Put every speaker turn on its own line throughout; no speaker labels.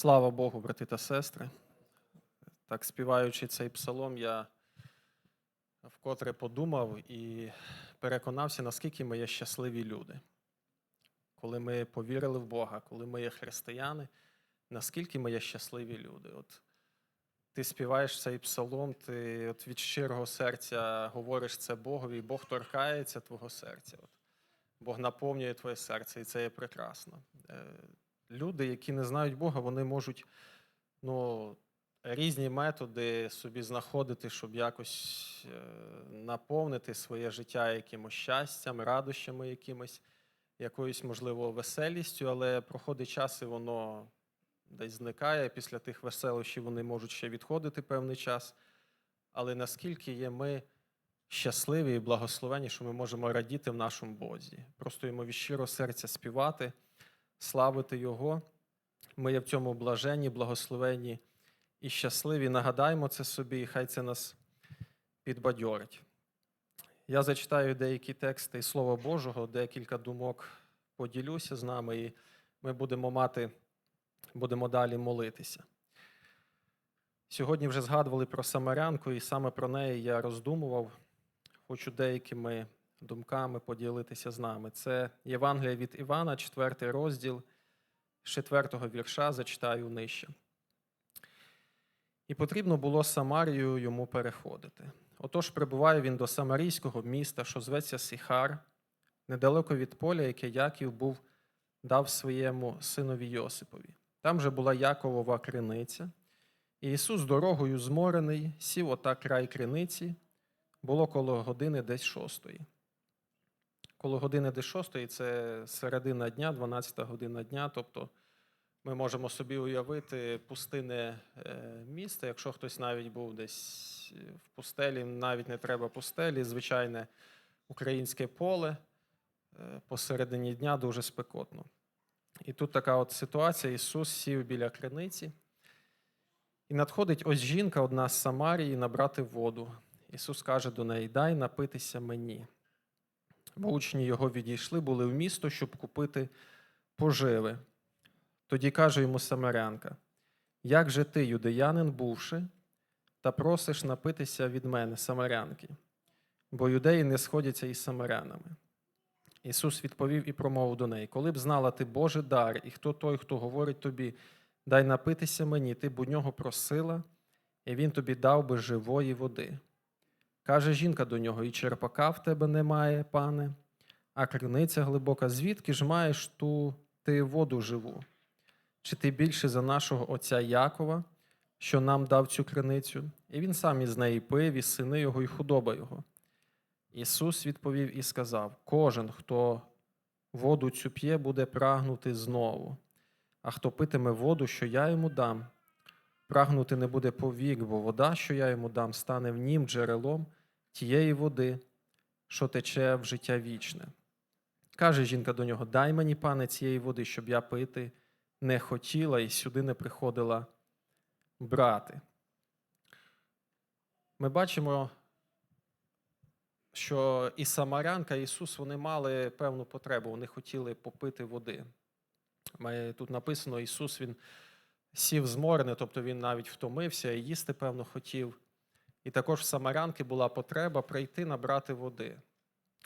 Слава Богу, брати та сестри. Так, співаючи цей псалом, я вкотре подумав і переконався, наскільки ми є щасливі люди. Коли ми повірили в Бога, коли ми є християни, наскільки ми є щасливі люди. От ти співаєш цей псалом, ти от від щирого серця говориш це Богові, і Бог торкається твого серця. От. Бог наповнює твоє серце, і це є прекрасно. Люди, які не знають Бога, вони можуть ну, різні методи собі знаходити, щоб якось е, наповнити своє життя якимось щастям, радощами якимось, якоюсь, можливо, веселістю, але проходить час і воно десь зникає. Після тих веселощів вони можуть ще відходити певний час. Але наскільки є ми щасливі і благословені, що ми можемо радіти в нашому Бозі, просто йому від щиро серця співати, славити Його. Ми є в цьому блаженні, благословенні і щасливі. Нагадаємо це собі, і хай це нас підбадьорить. Я зачитаю деякі тексти із Слова Божого, декілька думок поділюся з нами, і ми будемо мати, будемо далі молитися. Сьогодні вже згадували про Самарянку, і саме про неї я роздумував. Хочу деякими думками поділитися з нами. Це Євангелія від Івана, 4 розділ, з 4 вірша, зачитаю нижче. І потрібно було Самарію йому переходити. Отож прибуває він до Самарійського міста, що зветься Сіхар, недалеко від поля, яке Яків був дав своєму синові Йосипові. Там же була Яковова криниця, і Ісус дорогою зморений, сів ота край криниці, було коло години десь шостої. Коло години десь шостої це середина дня, 12 година дня. Тобто ми можемо собі уявити пустине е, місто. Якщо хтось навіть був десь в пустелі, навіть не треба пустелі, звичайне українське поле е, посередині дня дуже спекотно. І тут така от ситуація: Ісус сів біля криниці, і надходить ось жінка, одна з Самарії, набрати воду. Ісус каже до неї: Дай напитися мені. Бо учні його відійшли, були в місто, щоб купити поживи. Тоді каже йому Самарянка: Як же ти, юдеянин, бувши, та просиш напитися від мене, Самарянки, бо юдеї не сходяться із самарянами. Ісус відповів і промовив до неї: Коли б знала ти Божий дар, і хто той, хто говорить тобі, дай напитися мені, ти б у нього просила, і він тобі дав би живої води. Каже жінка до нього: І черпака в тебе немає, пане, а криниця глибока. Звідки ж маєш ту ти воду живу? Чи ти більше за нашого отця Якова, що нам дав цю криницю? І він сам із неї пив, і сини його, і худоба його. Ісус відповів і сказав: Кожен, хто воду цю п'є, буде прагнути знову, а хто питиме воду, що я йому дам, прагнути не буде повік, бо вода, що я йому дам, стане в нім джерелом тієї води, що тече в життя вічне. Каже жінка до нього: Дай мені, пане, цієї води, щоб я пити не хотіла і сюди не приходила брати. Ми бачимо, що і Самарянка, і Ісус вони мали певну потребу, вони хотіли попити води. Тут написано, Ісус Він сів зморений, тобто Він навіть втомився і їсти, певно, хотів. І також в Самарянки була потреба прийти набрати води,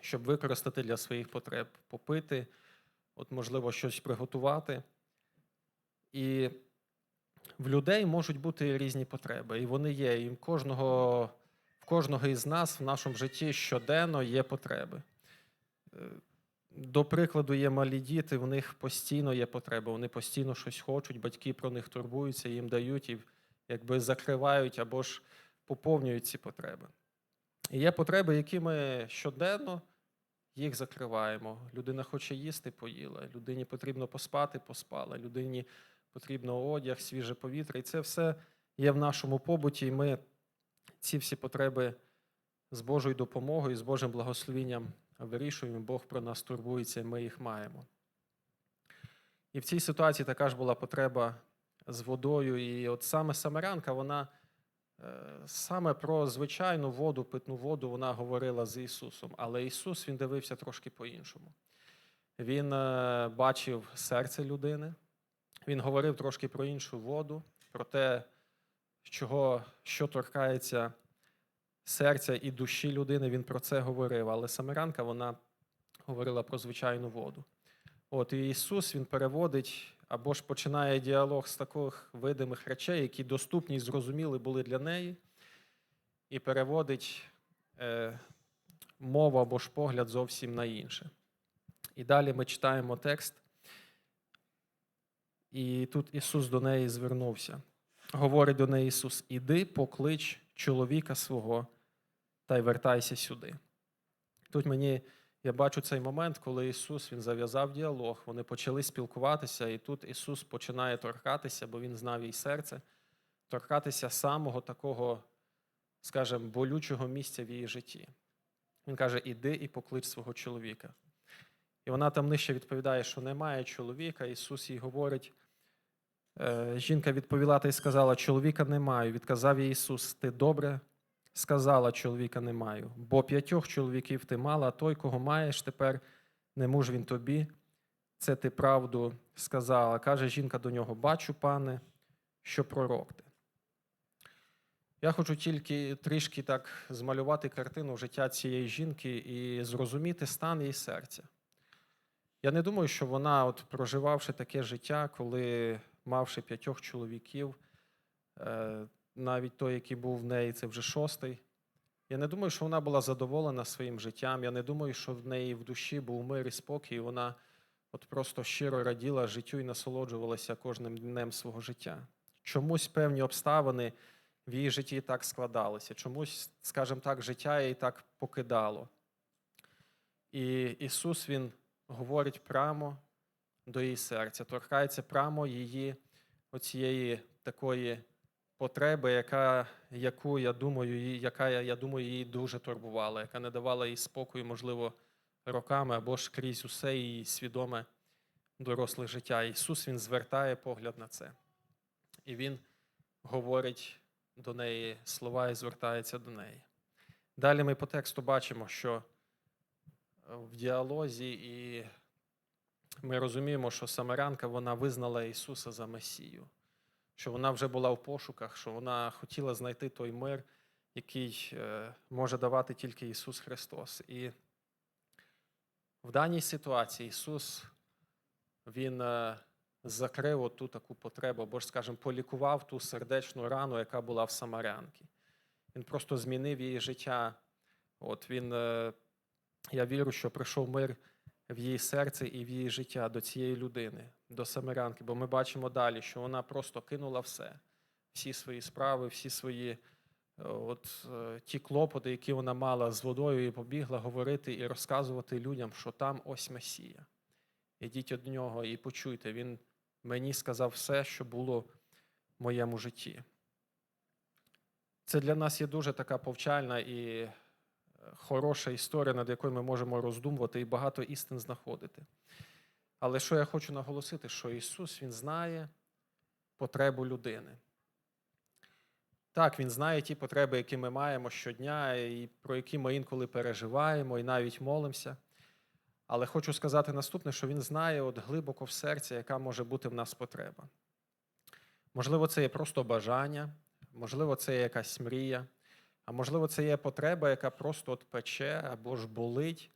щоб використати для своїх потреб, попити, от, можливо, щось приготувати. І в людей можуть бути різні потреби, і вони є. І в кожного, в кожного із нас в нашому житті щоденно є потреби. Е, До прикладу, є малі діти, в них постійно є потреба, вони постійно щось хочуть, батьки про них турбуються, їм дають і якби закривають або ж поповнюють ці потреби. І є потреби, які ми щоденно їх закриваємо. Людина хоче їсти, поїла, людині потрібно поспати, поспала, людині потрібно одяг, свіже повітря. І це все є в нашому побуті, і ми ці всі потреби з Божою допомогою, з Божим благословенням вирішуємо. Бог про нас турбується, і ми їх маємо. І в цій ситуації така ж була потреба з водою. І от саме Самарянка, вона саме про звичайну воду, питну воду, вона говорила з Ісусом. Але Ісус Він дивився трошки по-іншому. Він е, бачив серце людини, Він говорив трошки про іншу воду, про те, чого, що торкається серця і душі людини. Він про це говорив. Але Самарянка вона говорила про звичайну воду. От і Ісус Він переводить або ж починає діалог з таких видимих речей, які доступні і зрозуміли були для неї, і переводить е, мову або ж погляд зовсім на інше. І далі ми читаємо текст. І тут Ісус до неї звернувся. Говорить до неї Ісус: Іди, поклич чоловіка свого та й вертайся сюди. Тут мені я бачу цей момент, коли Ісус Він зав'язав діалог, вони почали спілкуватися, і тут Ісус починає торкатися, бо Він знав її серце, торкатися самого такого, скажімо, болючого місця в її житті. Він каже: Іди і поклич свого чоловіка. І вона там нижче відповідає, що немає чоловіка. Ісус їй говорить. е, Жінка відповіла та й сказала: Чоловіка не маю. Відказав їй Ісус: Ти добре сказала, чоловіка не маю. Бо п'ятьох чоловіків ти мала, а той, кого маєш, тепер не муж він тобі. Це ти правду сказала. Каже жінка до нього: Бачу, пане, що пророк ти. Я хочу тільки трішки так змалювати картину життя цієї жінки і зрозуміти стан її серця. Я не думаю, що вона, от проживавши таке життя, коли мавши п'ятьох чоловіків, е, навіть той, який був в неї, це вже шостий. Я не думаю, що вона була задоволена своїм життям. Я не думаю, що в неї в душі був мир і спокій. Вона от просто щиро раділа життю і насолоджувалася кожним днем свого життя. Чомусь певні обставини в її житті так складалися. Чомусь, скажімо так, життя її так покидало. І Ісус Він говорить прямо до її серця, торкається прямо її оцієї такої потреби, яка, яку я думаю, яка я, думаю, її дуже турбувала, яка не давала їй спокою, можливо, роками або ж крізь усе її свідоме доросле життя. Ісус Він звертає погляд на це. І Він говорить до неї слова і звертається до неї. Далі ми по тексту бачимо, що в діалозі, і ми розуміємо, що Самарянка вона визнала Ісуса за Месію, що вона вже була в пошуках, що вона хотіла знайти той мир, який е, може давати тільки Ісус Христос. І в даній ситуації Ісус Він е, закрив ту таку потребу, або ж, скажімо, полікував ту сердечну рану, яка була в Самарянки. Він просто змінив її життя. От він, е, я вірю, що прийшов мир в її серце і в її життя до цієї людини, до Самарянки. Бо ми бачимо далі, що вона просто кинула все, всі свої справи, всі свої е, от, е, ті клопоти, які вона мала з водою, і побігла говорити і розказувати людям, що там ось Месія. Ідіть від нього і почуйте, він мені сказав все, що було в моєму житті. Це для нас є дуже така повчальна і хороша історія, над якою ми можемо роздумувати і багато істин знаходити. Але що я хочу наголосити, що Ісус Він знає потребу людини. Так, Він знає ті потреби, які ми маємо щодня, і про які ми інколи переживаємо і навіть молимося. Але хочу сказати наступне, що Він знає от глибоко в серці, яка може бути в нас потреба. Можливо, це є просто бажання, можливо, це є якась мрія, а можливо, це є потреба, яка просто от пече або ж болить,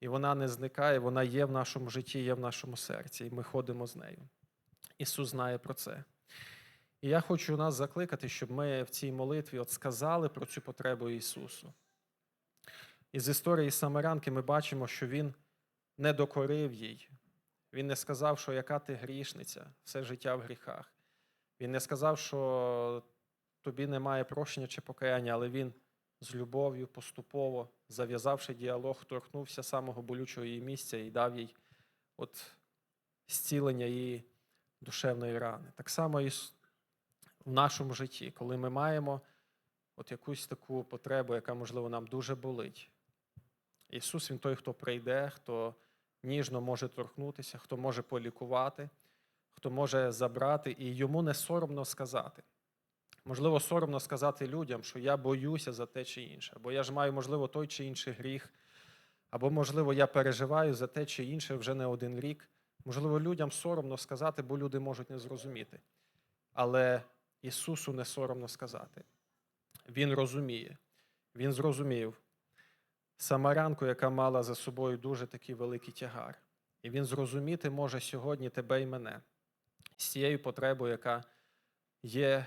і вона не зникає, вона є в нашому житті, є в нашому серці, і ми ходимо з нею. Ісус знає про це. І я хочу нас закликати, щоб ми в цій молитві от сказали про цю потребу Ісусу. Із історії Самарянки ми бачимо, що Він не докорив їй. Він не сказав, що яка ти грішниця, все життя в гріхах. Він не сказав, що тобі немає прощення чи покаяння, але він з любов'ю поступово, зав'язавши діалог, торкнувся самого болючого її місця і дав їй от зцілення її душевної рани. Так само і в нашому житті, коли ми маємо от якусь таку потребу, яка, можливо, нам дуже болить. Ісус Він той, хто прийде, хто ніжно може торкнутися, хто може полікувати, хто може забрати, і йому не соромно сказати. Можливо, соромно сказати людям, що я боюся за те чи інше, бо я ж маю, можливо, той чи інший гріх, або, можливо, я переживаю за те чи інше вже не один рік, Можливо, людям соромно сказати, бо люди можуть не зрозуміти. Але Ісусу не соромно сказати. Він розуміє. Він зрозумів самарянку, яка мала за собою дуже такий великий тягар. І він зрозуміти може сьогодні тебе і мене з цією потребою, яка є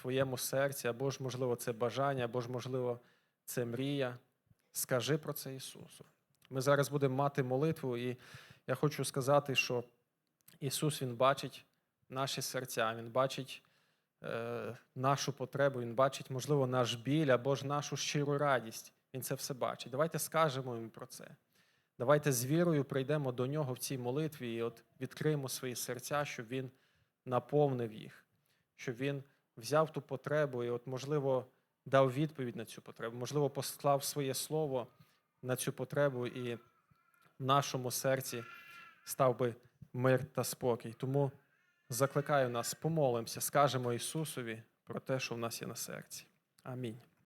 твоєму серці, або ж, можливо, це бажання, або ж, можливо, це мрія. Скажи про це Ісусу. Ми зараз будемо мати молитву, і я хочу сказати, що Ісус Він бачить наші серця, Він бачить е, нашу потребу, Він бачить, можливо, наш біль або ж нашу щиру радість. Він це все бачить. Давайте скажемо йому про це. Давайте з вірою прийдемо до нього в цій молитві і от відкриємо свої серця, щоб він наповнив їх, щоб він взяв ту потребу і, от, можливо, дав відповідь на цю потребу, можливо, послав своє слово на цю потребу, і в нашому серці став би мир та спокій. Тому закликаю нас, помолимося, скажемо Ісусові про те, що в нас є на серці. Амінь.